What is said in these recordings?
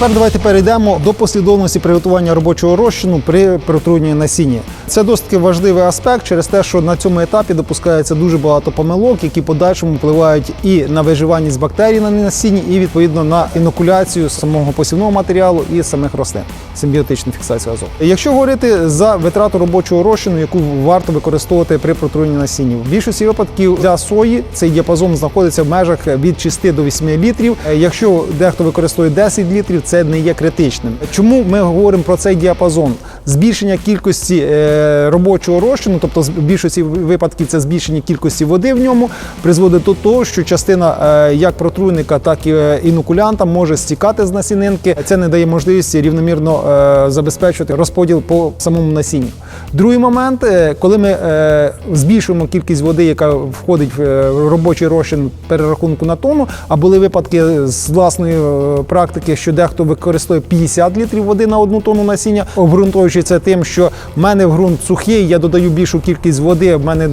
Тепер давайте перейдемо до послідовності приготування робочого розчину при протрудненні насіння. Це досить важливий аспект через те, що на цьому етапі допускається дуже багато помилок, які подальшому впливають і на виживаність бактерій на насінні, і відповідно на інокуляцію самого посівного матеріалу і самих рослин. Симбіотичну фіксацію азоту. Якщо говорити за витрату робочого розчину, яку варто використовувати при протрудненні насіння, в більшості випадків для сої цей діапазон знаходиться в межах від 6 до 8 літрів. Якщо дехто використовує 10 літрів, це не є критичним. Чому ми говоримо про цей діапазон? Збільшення кількості е, робочого розчину, тобто в більшості випадків це збільшення кількості води в ньому, призводить до того, що частина е, як протруйника, так і е, інокулянта може стікати з насінинки. Це не дає можливості рівномірно забезпечувати розподіл по самому насінню. Другий момент, коли ми збільшуємо кількість води, яка входить в робочий розчин перерахунку на тонну, а були випадки з власної практики, що дехто використовує 50 літрів води на одну тонну насіння, обґрунтовуючи це тим, що в мене ґрунт сухий, я додаю більшу кількість води, в мене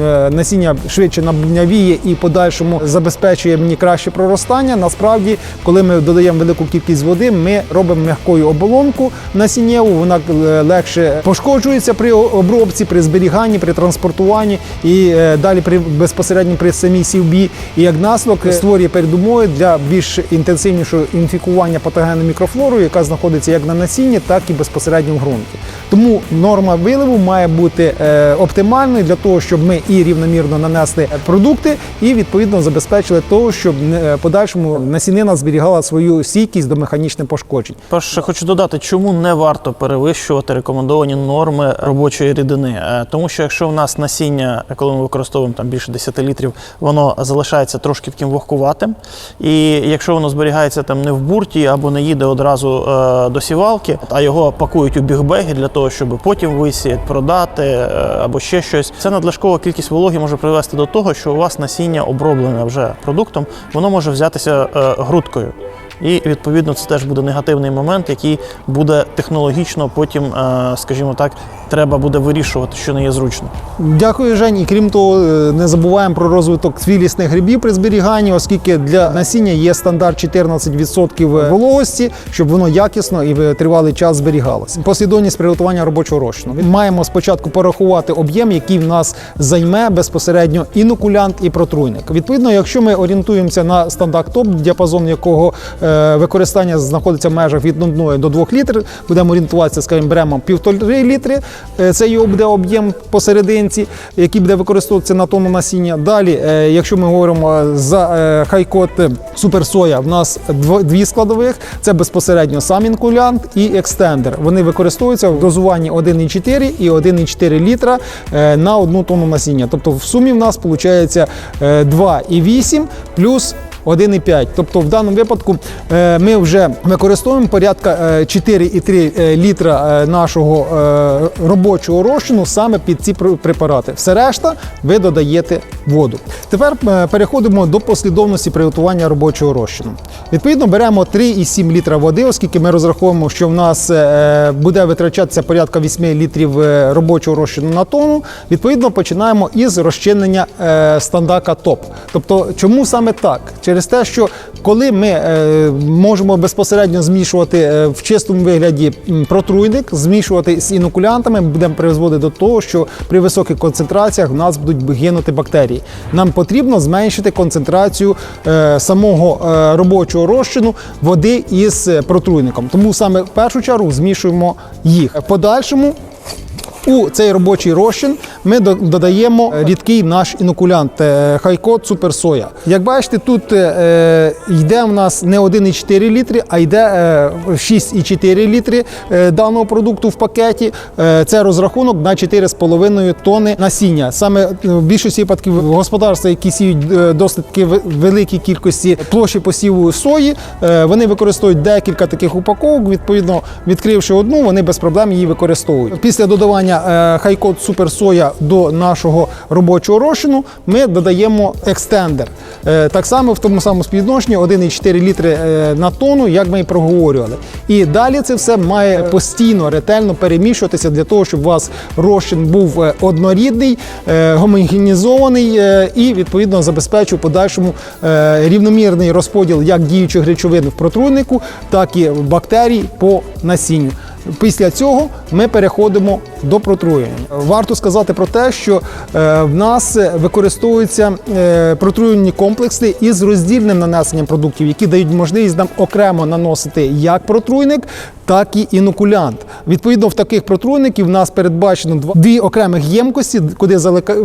е, насіння швидше набунявіє і подальшому забезпечує мені краще проростання. Насправді, коли ми додаємо велику кількість води, ми робимо м'якою оболонку насіннєву, вона е, легше пошкоджується при обробці, при зберіганні, при транспортуванні і е, далі при безпосередньо при самій сівбі. І як наслідок створює передумови для більш інтенсивнішого інфікування патогенною мікрофлорою, яка знаходиться як на насінні, так і безпосередньо в Presidente. Тому норма виливу має бути е, оптимальною для того, щоб ми і рівномірно нанесли продукти, і відповідно забезпечили того, щоб е, подальшому насінина зберігала свою стійкість до механічних пошкоджень. Перше, хочу додати, чому не варто перевищувати рекомендовані норми робочої рідини. Е, Тому що якщо в нас насіння, коли ми використовуємо там більше 10 літрів, воно залишається трошки таким вогкуватим. І якщо воно зберігається там не в бурті або не їде одразу до сівалки, а його пакують у бігбеги для того, щоб потім висіяти, продати е, або ще щось, це надлишкова кількість вологи може привести до того, що у вас насіння оброблене вже продуктом, воно може взятися е, грудкою. І відповідно це теж буде негативний момент, який буде технологічно потім, е, скажімо так, треба буде вирішувати, що не є зручно. Дякую, Жень. І крім того, е, не забуваємо про розвиток цвілісних грибів при зберіганні, оскільки для насіння є стандарт 14% вологості, щоб воно якісно і тривалий час зберігалося. Послідовність приготування робочого розчину. Маємо спочатку порахувати об'єм, який в нас займе безпосередньо інокулянт і протруйник. Відповідно, якщо ми орієнтуємося на стандарт топ, діапазон якого е, використання знаходиться в межах від 1 до 2 літрів, будемо орієнтуватися, скажімо, беремо півтори літри. Е, Це його буде об'єм посерединці, який буде використовуватися на тонну насіння. Далі, е, якщо ми говоримо за е, хайкот суперсоя, в нас дві складових: це безпосередньо сам інкулянт і екстендер. Вони використовуються в дозуванні 1,4 і 1,4 літра е, на одну тонну насіння. Тобто в сумі в нас виходить 2,8 плюс 1,5. Тобто в даному випадку е, ми вже використовуємо порядка е, 4,3 е, літра е, нашого е, робочого розчину саме під ці препарати. Все решта ви додаєте воду. Тепер переходимо до послідовності приготування робочого розчину. Відповідно, беремо 3,7 літра води, оскільки ми розраховуємо, що в нас буде витрачатися порядка 8 літрів робочого розчину на тонну. Відповідно, починаємо із розчинення стандака ТОП. Тобто, чому саме так? Через те, що коли ми е, можемо безпосередньо змішувати е, в чистому вигляді протруйник, змішувати з інокулянтами, будемо призводити до того, що при високих концентраціях в нас будуть гинути бактерії. Нам потрібно зменшити концентрацію е, самого робочого розчину води із протруйником. Тому саме в першу чергу змішуємо їх. В подальшому у цей робочий розчин ми додаємо рідкий наш інокулянт е, Хайкот Суперсоя. Як бачите, тут е, йде в нас не 1,4 літри, а йде е, 6,4 літри е, даного продукту в пакеті. Е, Це розрахунок на 4,5 тонни насіння. Саме е, в більшості випадків господарства, які сіють е, досить таки в- великій кількості площі посіву сої, е, вони використовують декілька таких упаковок. Відповідно, відкривши одну, вони без проблем її використовують. Після додавання нанесення е, хайкод Супер Соя до нашого робочого розчину, ми додаємо екстендер. Е, Так само в тому самому співвідношенні 1,4 літри е, на тонну, як ми і проговорювали. І далі це все має постійно, ретельно перемішуватися для того, щоб у вас розчин був однорідний, гомогенізований і відповідно забезпечив подальшому рівномірний розподіл як діючих речовин в протруйнику, так і бактерій по насінню. Після цього ми переходимо до протруювання. Варто сказати про те, що е, в нас використовуються е, протруювальні комплекси із роздільним нанесенням продуктів, які дають можливість нам окремо наносити як протруйник, так і інокулянт. Відповідно, в таких протруйників в нас передбачено дві окремих ємкості, куди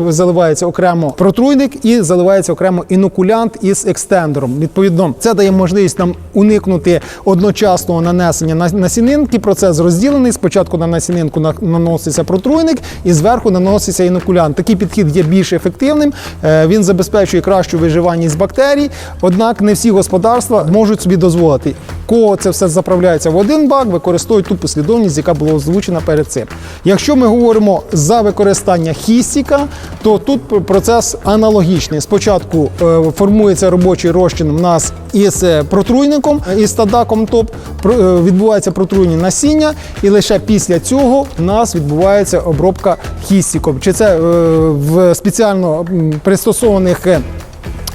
заливається окремо протруйник і заливається окремо інокулянт із екстендером. Відповідно, це дає можливість нам уникнути одночасного нанесення на насінинки. Процес розділений. Спочатку на насінинку наноситься протруйник і зверху наноситься інокулянт. Такий підхід є більш ефективним. Е, Він забезпечує кращу виживаність бактерій. Однак не всі господарства можуть собі дозволити. Кого це все заправляється в один бак, використовують ту послідовність, яка була озвучена перед цим. Якщо ми говоримо за використання хістіка, то тут процес аналогічний. Спочатку е, формується робочий розчин у нас із е, протруйником, е, із стадаком топ, е, відбувається протруєння насіння, і лише після цього у нас відбувається обробка хістіком. Чи це в спеціально пристосованих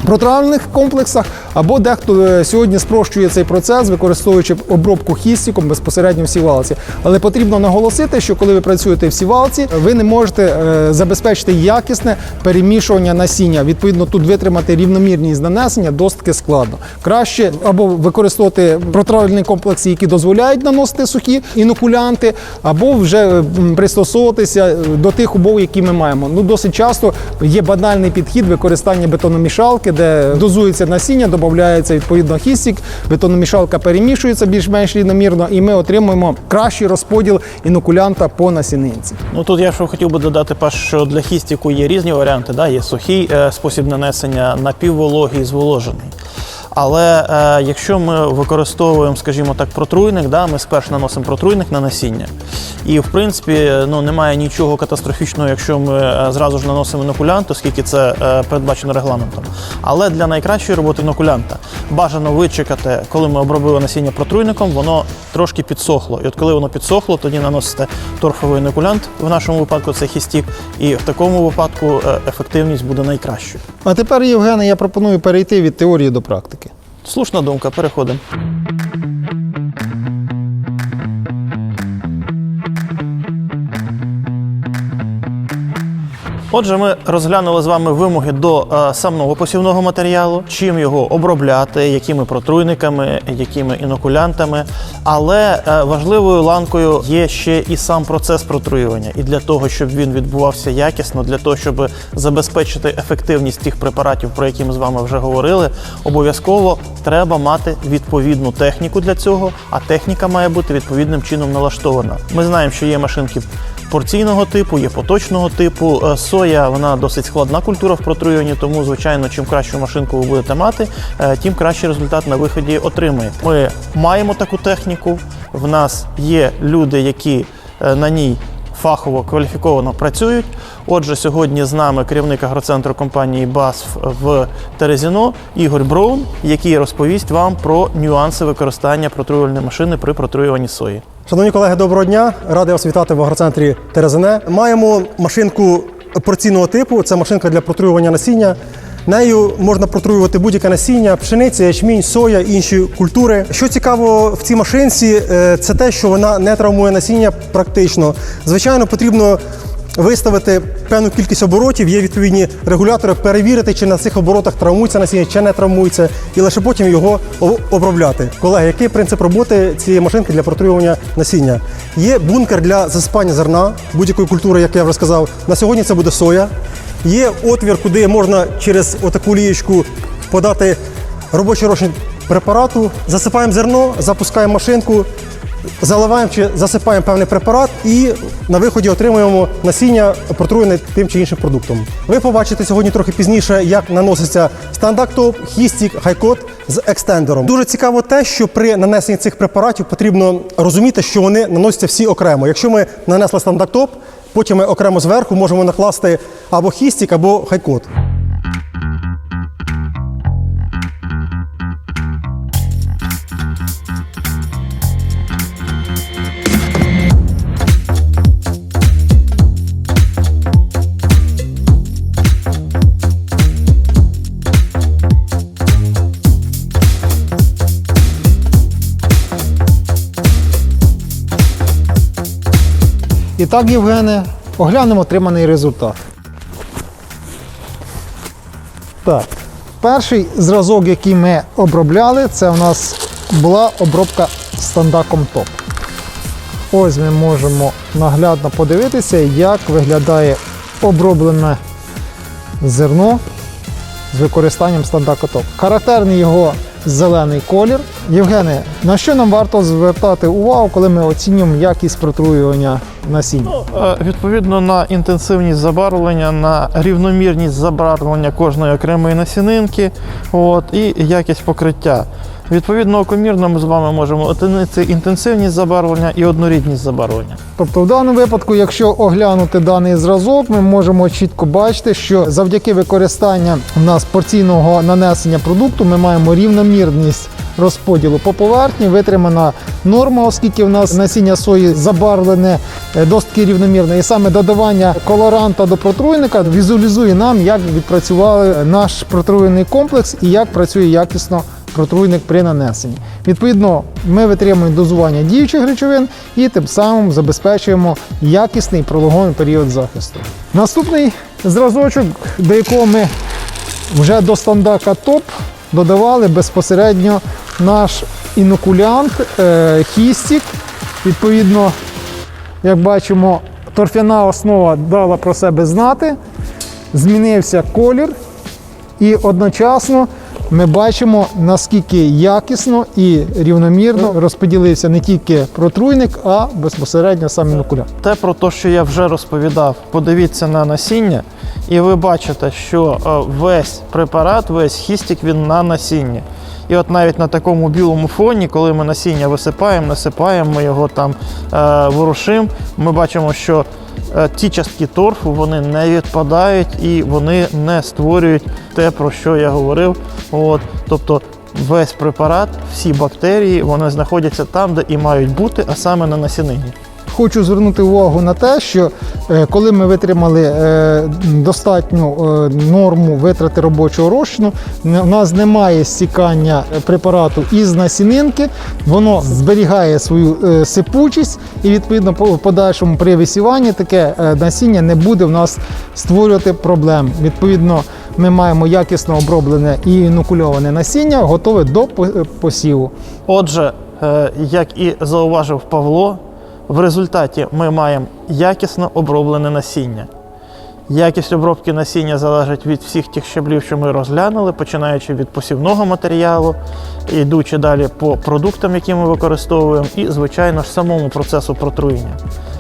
е, комплексах, або дехто е, сьогодні спрощує цей процес, використовуючи обробку хістіком безпосередньо в сівалці. Але потрібно наголосити, що коли ви працюєте в сівалці, ви не можете е, забезпечити якісне перемішування насіння. Відповідно, тут витримати рівномірність нанесення досить складно. Краще або використовувати протравлені комплекси, які дозволяють наносити сухі інокулянти, або вже е, пристосовуватися до тих умов, які ми маємо. Ну досить часто є банальний підхід використання бетономішалки, де дозується насіння, додається відповідно хістік, бетономішалка перемішується більш-менш рівномірно, і ми отримуємо кращий розподіл інокулянта по насінинці. Ну тут я що хотів би додати, Паш, що для хістіку є різні варіанти. Да? Є сухий е, спосіб нанесення, напіввологий, зволожений. Але е, якщо ми використовуємо, скажімо так, протруйник, да, ми спершу наносимо протруйник на насіння. І в принципі ну, немає нічого катастрофічного, якщо ми е, зразу ж наносимо інокулянт, оскільки це е, передбачено регламентом. Але для найкращої роботи інокулянта бажано вичекати, коли ми обробили насіння протруйником, воно трошки підсохло. І от коли воно підсохло, тоді наносите торфовий інокулянт, в нашому випадку це хістік, і в такому випадку е, ефективність буде найкращою. А тепер, Євгене, я пропоную перейти від теорії до практики. Слушна думка, переходимо. Отже, ми розглянули з вами вимоги до е, самого посівного матеріалу, чим його обробляти, якими протруйниками, якими інокулянтами. Але е, важливою ланкою є ще і сам процес протруювання. І для того, щоб він відбувався якісно, для того, щоб забезпечити ефективність тих препаратів, про які ми з вами вже говорили, обов'язково треба мати відповідну техніку для цього, а техніка має бути відповідним чином налаштована. Ми знаємо, що є машинки порційного типу, є поточного типу. Е, Соя вона досить складна культура в протруюванні, тому звичайно, чим кращу машинку ви будете мати, е, тим кращий результат на виході отримаєте. Ми маємо таку техніку. В нас є люди, які е, на ній фахово кваліфіковано працюють. Отже, сьогодні з нами керівник агроцентру компанії BASF в Терезіно Ігор Броун, який розповість вам про нюанси використання протруювальної машини при протруюванні сої. Шановні колеги, доброго дня! Радий вас вітати в агроцентрі Терезине. Маємо машинку порційного типу. Це машинка для протруювання насіння. Нею можна протруювати будь-яке насіння, пшениця, ячмінь, соя, інші культури. Що цікаво в цій машинці, е, це те, що вона не травмує насіння практично. Звичайно, потрібно виставити певну кількість оборотів, є відповідні регулятори, перевірити, чи на цих оборотах травмується насіння, чи не травмується, і лише потім його обробляти. Колеги, який принцип роботи цієї машинки для протруювання насіння? Є бункер для засипання зерна будь-якої культури, як я вже сказав. На сьогодні це буде соя. Є отвір, куди можна через отаку лієчку подати робочий розчин препарату. Засипаємо зерно, запускаємо машинку, заливаємо чи засипаємо певний препарат і на виході отримуємо насіння протруєне тим чи іншим продуктом. Ви побачите сьогодні трохи пізніше, як наноситься стандартоп, хістік, хайкот з екстендером. Дуже цікаво те, що при нанесенні цих препаратів потрібно розуміти, що вони наносяться всі окремо. Якщо ми нанесли стандартоп, Потім ми окремо зверху можемо накласти або хістік, або хайкот. І так, Євгене, оглянемо отриманий результат. Так, перший зразок, який ми обробляли, це у нас була обробка стандаком топ. Ось ми можемо наглядно подивитися, як виглядає оброблене зерно з використанням стандаку топ. Характерний його зелений колір. Євгене, на що нам варто звертати увагу, коли ми оцінюємо якість протруювання насіння? Е, Відповідно на інтенсивність забарвлення, на рівномірність забарвлення кожної окремої насінинки от, і якість покриття. Відповідно, окомірно ми з вами можемо оцінити інтенсивність забарвлення і однорідність забарвлення. Тобто, в даному випадку, якщо оглянути даний зразок, ми можемо чітко бачити, що завдяки використанню у нас порційного нанесення продукту ми маємо рівномірність розподілу по поверхні, витримана норма, оскільки в нас насіння сої забарвлене е, досить рівномірно. І саме додавання колоранта до протруйника візуалізує нам, як відпрацювали наш протруєний комплекс і як працює якісно протруйник при нанесенні. Відповідно, ми витримуємо дозування діючих речовин і тим самим забезпечуємо якісний пролонгований період захисту. Наступний зразочок, до якого ми вже до стандарта ТОП додавали безпосередньо наш інокулянт е, хістік. Відповідно, як бачимо, торфяна основа дала про себе знати, змінився колір, і одночасно ми бачимо, наскільки якісно і рівномірно розподілився не тільки протруйник, а безпосередньо сам інокулянт. Те про те, що я вже розповідав, подивіться на насіння, і ви бачите, що е, весь препарат, весь хістик він на насінні. І от навіть на такому білому фоні, коли ми насіння висипаємо, насипаємо, ми його там е, ворушимо, ми бачимо, що е, ті частки торфу вони не відпадають і вони не створюють те, про що я говорив. От, тобто весь препарат, всі бактерії, вони знаходяться там, де і мають бути, а саме на насінині. Хочу звернути увагу на те, що е, коли ми витримали е, достатню е, норму витрати робочого розчину, у нас немає стікання препарату із насінинки, воно зберігає свою сипучість, і відповідно по- в подальшому при висіванні таке насіння не буде в нас створювати проблем. Відповідно, ми маємо якісно оброблене і інокульоване насіння, готове до по- посіву. Отже, як і зауважив Павло, в результаті ми маємо якісно оброблене насіння. Якість обробки насіння залежить від всіх тих щаблів, що ми розглянули, починаючи від посівного матеріалу, йдучи далі по продуктам, які ми використовуємо, і, звичайно ж, самому процесу протруєння.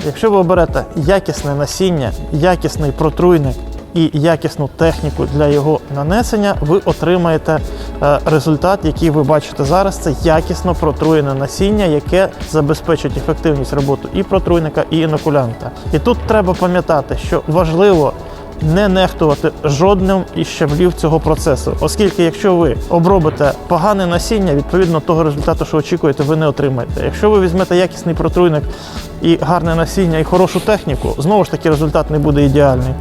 Якщо ви оберете якісне насіння, якісний протруйник і якісну техніку для його нанесення, ви отримаєте е, результат, який ви бачите зараз. Це якісно протруєне насіння, яке забезпечить ефективність роботи і протруйника, і інокулянта. І тут треба пам'ятати, що важливо. Не нехтувати жодним із щаблів цього процесу, оскільки якщо ви обробите погане насіння, відповідно того результату, що очікуєте, ви не отримаєте. Якщо ви візьмете якісний протруйник і гарне насіння, і хорошу техніку, знову ж таки результат не буде ідеальний.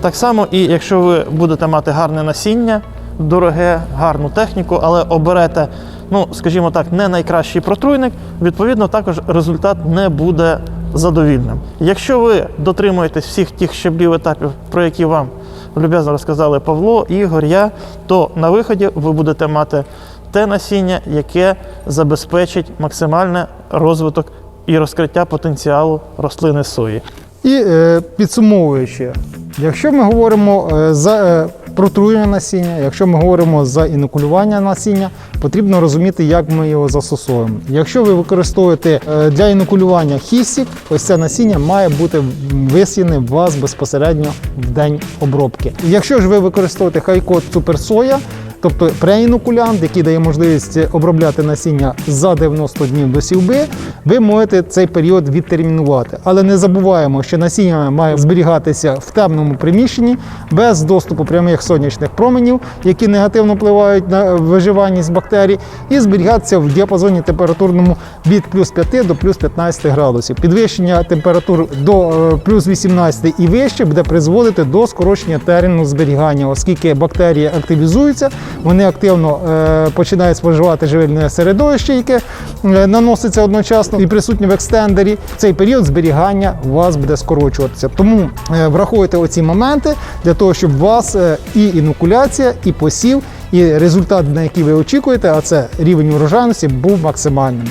Так само, і якщо ви будете мати гарне насіння, дороге, гарну техніку, але оберете, ну скажімо так, не найкращий протруйник, відповідно, також результат не буде задовільним. Якщо ви дотримуєтесь всіх тих щаблів етапів, про які вам люб'язно розказали Павло, Ігор, я, то на виході ви будете мати те насіння, яке забезпечить максимальний розвиток і розкриття потенціалу рослини сої. І е, підсумовуючи, якщо ми говоримо е, за е, протруєння насіння, якщо ми говоримо за інокулювання насіння, потрібно розуміти, як ми його застосовуємо. Якщо ви використовуєте для інокулювання хістік, ось це насіння має бути висіяне у вас безпосередньо в день обробки. Якщо ж ви використовуєте хайкод суперсоя, тобто преінокулянт, який дає можливість обробляти насіння за 90 днів до сівби, ви можете цей період відтермінувати. Але не забуваємо, що насіння має зберігатися в темному приміщенні без доступу прямих сонячних променів, які негативно впливають на виживаність бактерій, і зберігатися в діапазоні температурному від плюс 5 до плюс 15 градусів. Підвищення температур до е, плюс 18 і вище буде призводити до скорочення терміну зберігання, оскільки бактерії активізуються, вони активно е, починають споживати живильне середовище, яке е, наноситься одночасно і присутнє в екстендері. Цей період зберігання у вас буде скорочуватися. Тому е, враховуйте оці моменти для того, щоб у вас і інокуляція, і посів, і результат, на який ви очікуєте, а це рівень урожайності, був максимальним.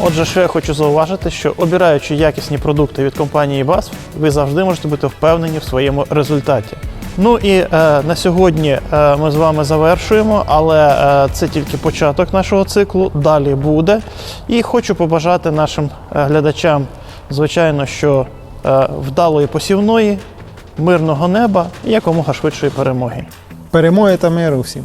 Отже, що я хочу зауважити, що обираючи якісні продукти від компанії BASF, ви завжди можете бути впевнені в своєму результаті. Ну і е, на сьогодні е, ми з вами завершуємо, але е, це тільки початок нашого циклу. Далі буде. І хочу побажати нашим е, глядачам, звичайно, що е, вдалої посівної, мирного неба і якомога швидшої перемоги. Перемоги та миру всім!